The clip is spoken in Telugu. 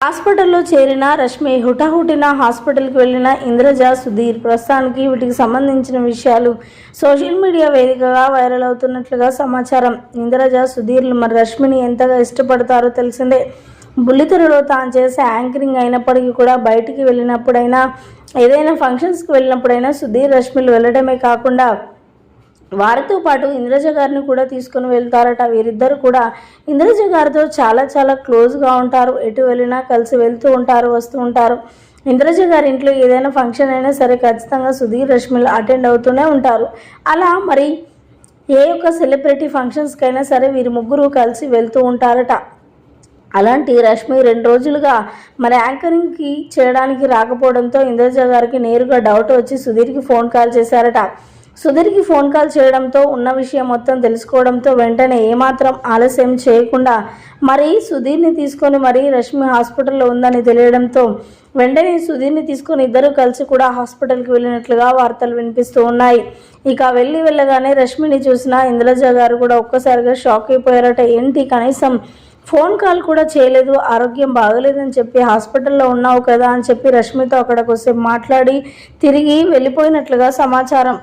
హాస్పిటల్లో చేరిన రష్మి హుటాహుటిన హాస్పిటల్కి వెళ్ళిన ఇంద్రజ సుధీర్ ప్రస్తుతానికి వీటికి సంబంధించిన విషయాలు సోషల్ మీడియా వేదికగా వైరల్ అవుతున్నట్లుగా సమాచారం. ఇంద్రజ సుధీర్లు మరి రష్మిని ఎంతగా ఇష్టపడతారో తెలిసిందే. బుల్లితెరలో తాను చేసే యాంకరింగ్ అయినప్పటికీ కూడా బయటికి వెళ్ళినప్పుడైనా ఏదైనా ఫంక్షన్స్కి వెళ్ళినప్పుడైనా సుధీర్ రష్మిలు వెళ్ళడమే కాకుండా వారితో పాటు ఇంద్రజ గారిని కూడా తీసుకుని వెళ్తారట. వీరిద్దరు కూడా ఇంద్రజ గారితో చాలా చాలా క్లోజ్గా ఉంటారు. ఎటు వెళ్ళినా కలిసి వెళ్తూ ఉంటారు వస్తూ ఉంటారు. ఇంద్రజ గారి ఇంట్లో ఏదైనా ఫంక్షన్ అయినా సరే ఖచ్చితంగా సుధీర్ రష్మిలు అటెండ్ అవుతూనే ఉంటారు. అలా మరి ఏ ఒక్క సెలబ్రిటీ ఫంక్షన్స్కైనా సరే వీరి ముగ్గురు కలిసి వెళ్తూ ఉంటారట. అలాంటి రష్మి రెండు రోజులుగా మరి యాంకరింగ్కి చేయడానికి రాకపోవడంతో ఇంద్రజ గారికి నేరుగా డౌట్ వచ్చి సుధీర్కి ఫోన్ కాల్ చేశారట. సుధీర్కి ఫోన్ కాల్ చేయడంతో ఉన్న విషయం మొత్తం తెలుసుకోవడంతో వెంటనే ఏమాత్రం ఆలస్యం చేయకుండా మరి సుధీర్ని తీసుకొని మరి రష్మి హాస్పిటల్లో ఉందని తెలియడంతో వెంటనే సుధీర్ని తీసుకొని ఇద్దరు కలిసి కూడా హాస్పిటల్కి వెళ్ళినట్లుగా వార్తలు వినిపిస్తూ ఉన్నాయి. ఇక వెళ్ళి వెళ్ళగానే రష్మిని చూసిన ఇంద్రజ గారు కూడా ఒక్కసారిగా షాక్ అయిపోయారట. ఏంటి కనీసం ఫోన్ కాల్ కూడా చేయలేదు ఆరోగ్యం బాగలేదని చెప్పి హాస్పిటల్లో ఉన్నావు కదా అని చెప్పి రష్మితో అక్కడ కొంచెం మాట్లాడి తిరిగి వెళ్ళిపోయినట్లుగా సమాచారం.